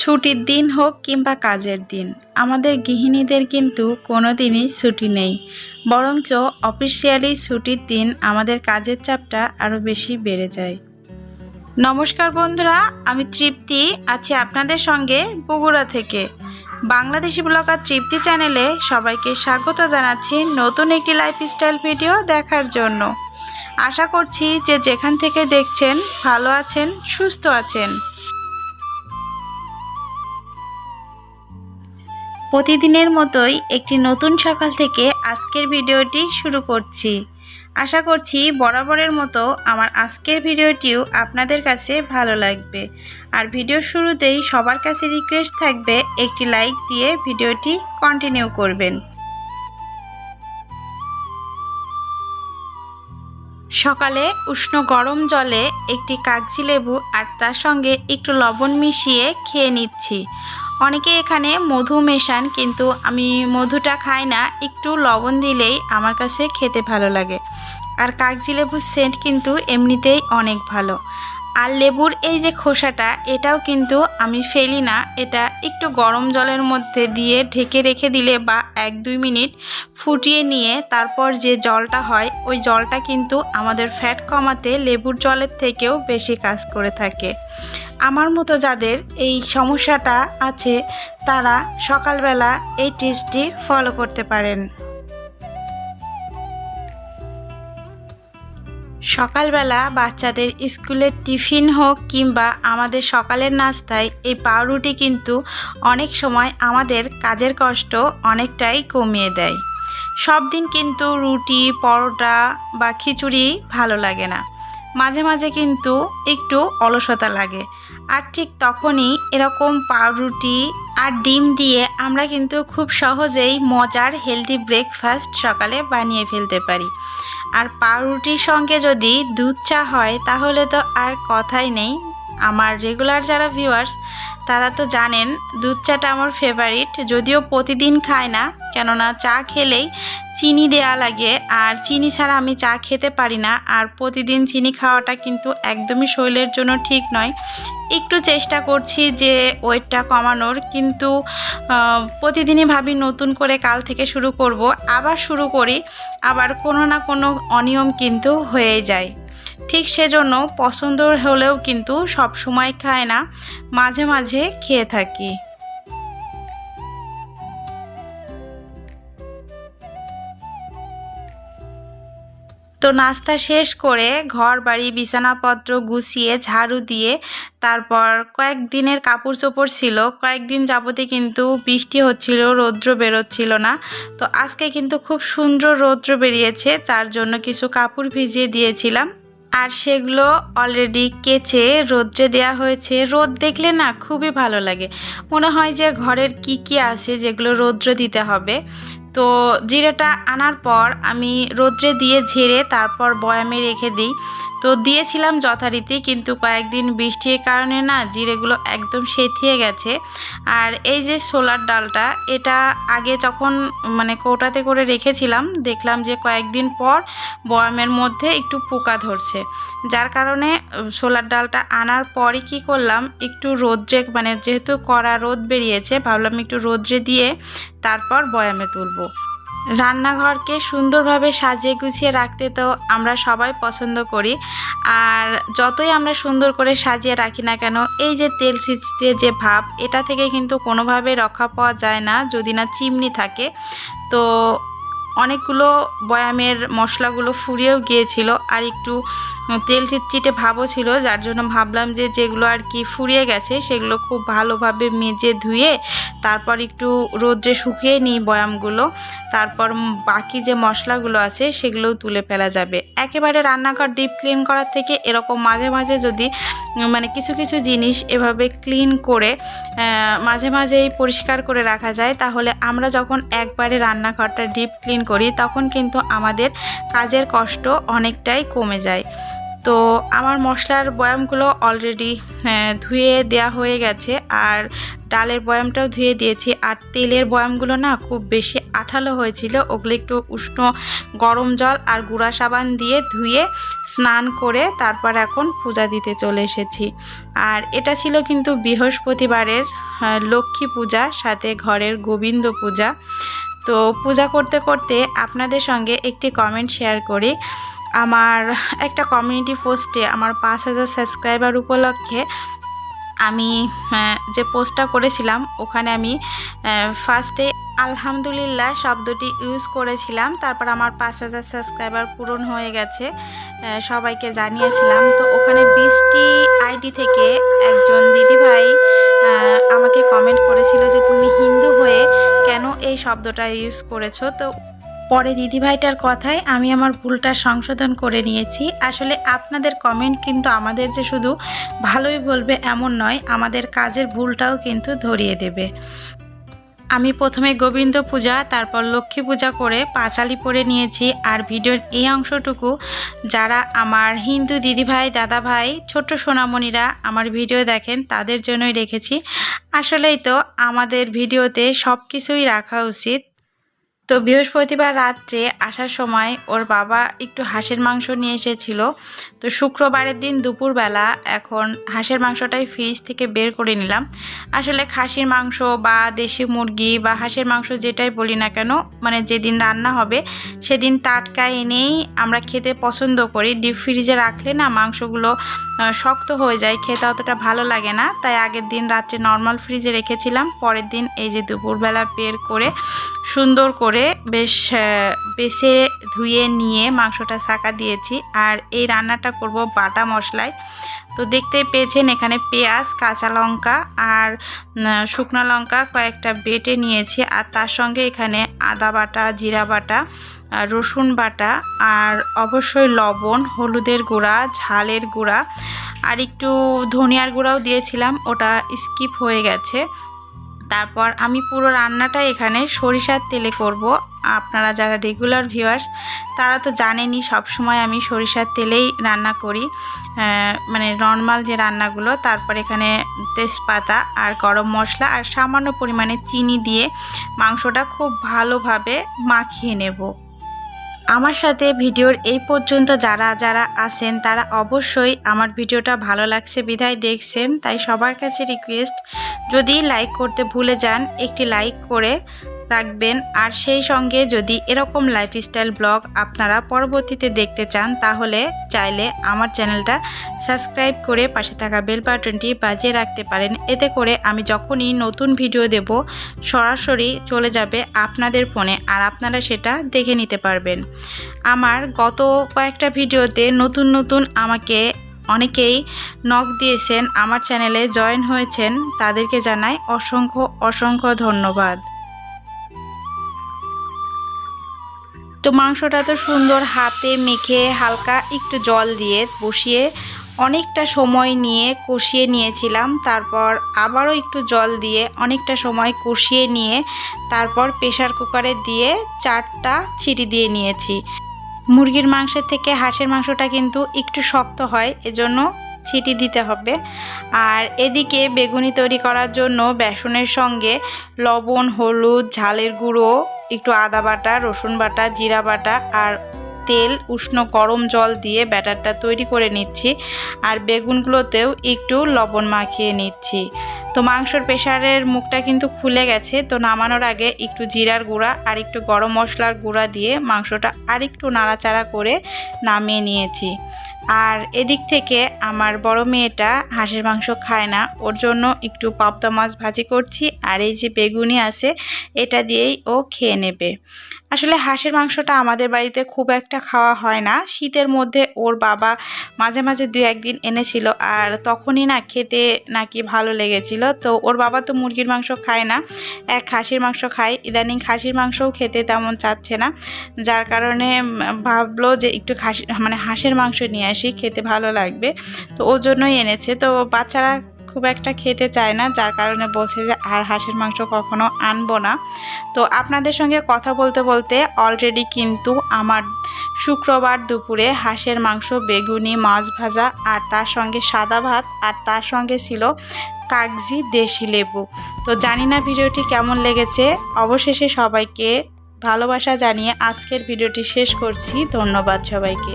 ছুটির দিন হোক কিংবা কাজের দিন, আমাদের গৃহিণীদের কিন্তু কোনো দিনই ছুটি নেই। বরঞ্চ অফিসিয়ালি ছুটির দিন আমাদের কাজের চাপটা আরও বেশি বেড়ে যায়। নমস্কার বন্ধুরা, আমি তৃপ্তি, আছি আপনাদের সঙ্গে বগুড়া থেকে। বাংলাদেশি ব্লগার তৃপ্তি চ্যানেলে সবাইকে স্বাগত জানাচ্ছি নতুন একটি লাইফস্টাইল ভিডিও দেখার জন্য। আশা করছি যে যেখান থেকে দেখছেন, ভালো আছেন, সুস্থ আছেন। প্রতিদিনের মতোই একটি নতুন সকাল থেকে আজকের ভিডিওটি শুরু করছি। আশা করছি বরাবরের মতো আমার আজকের ভিডিওটিও আপনাদের কাছে ভালো লাগবে। আর ভিডিওর শুরুতেই সবার কাছে রিকোয়েস্ট থাকবে একটি লাইক দিয়ে ভিডিওটি কন্টিনিউ করবেন। সকালে উষ্ণ গরম জলে একটি কাগজি লেবু আর তার সঙ্গে একটু লবণ মিশিয়ে খেয়ে নিচ্ছি। অনেকে এখানে মধু মেশান, কিন্তু আমি মধুটা খাই না। একটু লবণ দিলেই আমার কাছে খেতে ভালো লাগে। আর কাগজি লেবুর সেন্ট কিন্তু এমনিতেই অনেক ভালো। আর লেবুর এই যে খোসাটা, এটাও কিন্তু আমি ফেলি না। এটা একটু গরম জলের মধ্যে দিয়ে ঢেকে রেখে দিলে বা এক দুই মিনিট ফুটিয়ে নিয়ে তারপর যে জলটা হয়, ওই জলটা কিন্তু আমাদের ফ্যাট কমাতে লেবুর জলের থেকেও বেশি কাজ করে থাকে। আমার মতো যাদের এই সমস্যাটা আছে, তারা সকালবেলা এই টিপসটি ফলো করতে পারেন। সকালবেলা বাচ্চাদের স্কুলের টিফিন হোক কিংবা আমাদের সকালের নাস্তায় এই পাউরুটি কিন্তু অনেক সময় আমাদের কাজের কষ্ট অনেকটাই কমিয়ে দেয়। সব দিন কিন্তু রুটি, পরোটা বা খিচুড়ি ভালো লাগে না। মাঝে মাঝে কিন্তু একটু অলসতা লাগে। আর ঠিক তখনই এরকম পাউরুটি আর ডিম দিয়ে আমরা কিন্তু খুব সহজেই মজার হেলদি ব্রেকফাস্ট সকালে বানিয়ে ফেলতে পারি। আর পাউরুটির সঙ্গে যদি দুধ চা হয়, তাহলে তো আর কথাই নেই। আমার রেগুলার যারা ভিউয়ার্স তারা তো জানেন দুধ চাটা আমার ফেভারিট যদিও প্রতিদিন খায় না কেননা চা খেলেই চিনি দেয়া লাগে, আর চিনি ছাড়া আমি চা খেতে পারি না। আর প্রতিদিন চিনি খাওয়াটা কিন্তু একদমই শরীরের জন্য ঠিক নয়। একটু চেষ্টা করছি যে ওয়েটটা কমানোর, কিন্তু প্রতিদিনই ভাবি নতুন করে কাল থেকে শুরু করব। আবার শুরু করি, আবার কোনো না কোনো অনিয়ম কিন্তু হয়ে যায়। ঠিক সেজন্য পছন্দ হলেও কিন্তু সব সময় খায় না, মাঝে মাঝে খেয়ে থাকি। তো নাস্তা শেষ করে ঘর বাড়ি বিছানাপত্র গুছিয়ে, ঝাড়ু দিয়ে তারপর কয়েকদিনের কাপড় চোপড় ছিল। কয়েকদিন যাবতে কিন্তু বৃষ্টি হচ্ছিল, রৌদ্র বেরোচ্ছিল না। তো আজকে কিন্তু খুব সুন্দর রৌদ্র বেরিয়েছে, তার জন্য কিছু কাপড় ভিজিয়ে দিয়েছিলাম। আর সেগুলো অলরেডি কেচে রোদ্রে দেওয়া হয়েছে। রোদ দেখলে না খুবই ভালো লাগে। মনে হয় যে ঘরের কি কি আছে যেগুলো রৌদ্র দিতে হবে। তো জিরেটা আনার পর আমি রোদ্রে দিয়ে ঝেড়ে তারপর বয়ামে রেখে দিই। তো দিয়েছিলাম যথারীতি, কিন্তু কয়েকদিন বৃষ্টির কারণে না জিরেগুলো একদম সেথিয়ে গেছে। আর এই যে সোলার ডালটা, এটা আগে যখন মানে কৌটাতে করে রেখেছিলাম, দেখলাম যে কয়েকদিন পর বয়ামের মধ্যে একটু পোকা ধরছে। যার কারণে সোলার ডালটা আনার পরই কি করলাম, একটু রোদ্রে মানে যেহেতু কড়া রোদ বেরিয়েছে, ভাবলাম একটু রোদ্রে দিয়ে তারপর বয়ামে তুলবো। রান্নাঘরকে সুন্দরভাবে সাজিয়ে গুছিয়ে রাখতে তো আমরা সবাই পছন্দ করি, আর যতই আমরা সুন্দর করে সাজিয়ে রাখি না কেন, এই যে তেল ছিটে যে ভাব, এটা থেকে কিন্তু কোনোভাবে রক্ষা পাওয়া যায় না যদি না চিমনি থাকে। তো অনেকগুলো বয়ামের মশলাগুলো ফুরিয়েও গিয়েছিল, আর একটু তেল চিটচিটে ভাবও ছিল, যার জন্য ভাবলাম যে যেগুলো আর কি ফুরিয়ে গেছে সেগুলো খুব ভালোভাবে মেজে ধুয়ে তারপর একটু রোদ্রে শুকিয়ে নিই বয়ামগুলো। তারপর বাকি যে মশলাগুলো আছে সেগুলোও তুলে ফেলা যাবে। একেবারে রান্নাঘর ডিপ ক্লিন করার থেকে এরকম মাঝে মাঝে যদি মানে কিছু কিছু জিনিস এভাবে ক্লিন করে মাঝে মাঝেই পরিষ্কার করে রাখা যায়, তাহলে আমরা যখন একবারে রান্নাঘরটা ডিপ ক্লিন করি তখন কিন্তু আমাদের কাজের কষ্ট অনেকটাই কমে যায়। তো আমার মশলার বয়ামগুলো অলরেডি ধুয়ে দেয়া হয়ে গেছে। আর ডালের বয়ামটাও ধুয়ে দিয়েছি। আর তেলের বয়ামগুলো না খুব বেশি আঠালো হয়েছিল। ওগুলো একটু উষ্ণ গরম জল আর গুঁড়া সাবান দিয়ে ধুয়ে স্নান করে তারপর এখন পূজা দিতে চলে এসেছি। আর এটা ছিল কিন্তু বৃহস্পতিবারের লক্ষ্মী পূজা, সাথে ঘরের গোবিন্দ পূজা। তো পূজা করতে করতে আপনাদের সঙ্গে একটি কমেন্ট শেয়ার করি। আমার একটা কমিউনিটি পোস্টে আমার পাঁচ হাজার সাবস্ক্রাইবার উপলক্ষে আমি যে পোস্টটা করেছিলাম, ওখানে আমি ফার্স্টে আলহামদুলিল্লাহ শব্দটি ইউজ করেছিলাম, তারপর আমার পাঁচ হাজার সাবস্ক্রাইবার পূরণ হয়ে গেছে সবাইকে জানিয়েছিলাম। তো ওখানে বিশটি আইডি থেকে একজন দিদিভাই আমাকে কমেন্ট করেছিল যে তুমি হিন্দু হয়ে কেন এই শব্দটা ইউজ করেছ? তো পরে দিদিভাইটার কথায় আমি আমার ভুলটা সংশোধন করে নিয়েছি। আসলে আপনাদের কমেন্ট কিন্তু আমাদের যে শুধু ভালোই বলবে এমন নয়, আমাদের কাজের ভুলটাও কিন্তু ধরিয়ে দেবে। আমি প্রথমে গোবিন্দ পূজা, তারপর লক্ষ্মী পূজা করে পাঁচালি পরে নিয়েছি। আর ভিডিওর এই অংশটুকু যারা আমার হিন্দু দিদিভাই, দাদাভাই, ছোট্ট সোনামণিরা আমার ভিডিও দেখেন, তাদের জন্যই রেখেছি। আসলেই তো আমাদের ভিডিওতে সব কিছুই রাখা উচিত। তো বৃহস্পতিবার রাত্রে আসার সময় ওর বাবা একটু হাঁসের মাংস নিয়ে এসেছিল। তো শুক্রবারের দিন দুপুরবেলা এখন হাঁসের মাংসটাই ফ্রিজ থেকে বের করে নিলাম। আসলে খাসির মাংস বা দেশি মুরগি বা হাঁসের মাংস যেটাই বলি না কেন মানে যেদিন রান্না হবে সেদিন টাটকা এনেই আমরা খেতে পছন্দ করি। ডিপ ফ্রিজে রাখলে না মাংসগুলো শক্ত হয়ে যায়, খেতে অতটা ভালো লাগে না। তাই আগের দিন রাত্রে নর্মাল ফ্রিজে রেখেছিলাম। পরের দিন এই যে দুপুরবেলা বের করে সুন্দর করে বেশ আহ, বেছে ধুয়ে নিয়ে মাংসটা ছাকা দিয়েছি। আর এই রান্নাটা করব বাটা মশলায়। তো দেখতেই পেয়েছেন এখানে পেঁয়াজ কাঁচা লঙ্কা আর শুকনো লঙ্কা কয়েকটা বেটে নিয়েছি। আর তার সঙ্গে এখানে আদা বাটা জিরা বাটা রসুন বাটা আর অবশ্যই লবণ হলুদের গুঁড়া ঝালের গুঁড়া। আর একটু ধনিয়ার গুঁড়াও দিয়েছিলাম ওটা স্কিপ হয়ে গেছে। তারপর আমি পুরো রান্নাটা এখানে সরিষার তেলে করব। আপনারা যারা রেগুলার ভিউয়ার্স তারা তো জানেনই সবসময় আমি সরিষার তেলেই রান্না করি। মানে নর্মাল যে রান্নাগুলো, তারপর এখানে তেজপাতা আর গরম মশলা আর সামান্য পরিমাণে চিনি দিয়ে মাংসটা খুব ভালোভাবে মাখিয়ে নেব। আমার সাথে ভিডিওর এই পর্যন্ত যারা যারা আছেন, তারা অবশ্যই আমার ভিডিওটা ভালো লাগছে বিধায় দেখছেন। তাই সবার কাছে রিকোয়েস্ট যদি লাইক করতে ভুলে যান, একটি লাইক করে রাখবেন। আর সেই সঙ্গে যদি এরকম লাইফস্টাইল ব্লগ আপনারা পরবর্তীতে দেখতে চান, তাহলে চাইলে আমার চ্যানেলটা সাবস্ক্রাইব করে পাশে থাকা বেল বাটনটি বাজিয়ে রাখতে পারেন। এতে করে আমি যখনই নতুন ভিডিও দেব, সরাসরি চলে যাবে আপনাদের ফোনে আর আপনারা সেটা দেখে নিতে পারবেন। আমার গত কয়েকটা ভিডিওতে নতুন নতুন আমাকে অনেকেই নখ দিয়েছেন, আমার চ্যানেলে জয়েন হয়েছেন, তাদেরকে জানাই অসংখ্য অসংখ্য ধন্যবাদ। তো মাংসটা তো সুন্দর হাতে মেখে হালকা একটু জল দিয়ে বসিয়ে অনেকটা সময় নিয়ে কষিয়ে নিয়েছিলাম। তারপর আবারও একটু জল দিয়ে অনেকটা সময় কষিয়ে নিয়ে তারপর প্রেশার কুকারে দিয়ে চারটা ছিটি দিয়ে নিয়েছি। মুরগির মাংসের থেকে হাঁসের মাংসটা কিন্তু একটু শক্ত হয়, এজন্য ছিটি দিতে হবে। আর এদিকে বেগুনি তৈরি করার জন্য বেসনের সঙ্গে লবণ, হলুদ, ঝালের গুঁড়ো, একটু আদা বাটা, রসুন বাটা, জিরা বাটা আর তেল, উষ্ণ গরম জল দিয়ে ব্যাটারটা তৈরি করে নিচ্ছি। আর বেগুনগুলোতেও একটু লবণ মাখিয়ে নিচ্ছি। তো মাংসর প্রেশারের মুখটা কিন্তু খুলে গেছে। তো নামানোর আগে একটু জিরার গুঁড়া আর একটু গরম মশলার গুঁড়া দিয়ে মাংসটা আর একটু নাড়াচাড়া করে নামিয়ে নিয়েছি। আর এদিক থেকে আমার বড় মেয়েটা হাঁসের মাংস খায় না। ওর জন্য একটু পাবদা মাছ ভাজি করছি আর এই যে বেগুনি আছে, এটা দিয়েই ও খেয়ে নেবে। আসলে হাঁসের মাংসটা আমাদের বাড়িতে খুব একটা খাওয়া হয় না। শীতের মধ্যে ওর বাবা মাঝে মাঝে দু একদিন এনেছিল আর তখনই না খেতে নাকি ভালো লেগেছিল। তো ওর বাবা তো মুরগির মাংস খায় না, এক খাসির মাংস খায়। ইদানিং খাসির মাংসও খেতে তেমন চাচ্ছে না। যার কারণে ভাবলো যে একটু খাসি মানে হাঁসের মাংস নিয়ে আসি খেতে ভালো লাগবে। তো ওর জন্যই এনেছে। তো বাচ্চারা খুব একটা খেতে চায় না, যার কারণে বলছে যে আর হাঁসের মাংস কখনো আনব না। তো আপনাদের সঙ্গে কথা বলতে বলতে অলরেডি কিন্তু আমার শুক্রবার দুপুরে হাঁসের মাংস, বেগুনি, মাছ ভাজা আর তার সঙ্গে সাদা ভাত আর তার সঙ্গে ছিল কাগজি দেশি লেবু। তো জানি না ভিডিওটি কেমন লেগেছে। অবশেষে সবাইকে ভালোবাসা জানিয়ে আজকের ভিডিওটি শেষ করছি। ধন্যবাদ সবাইকে।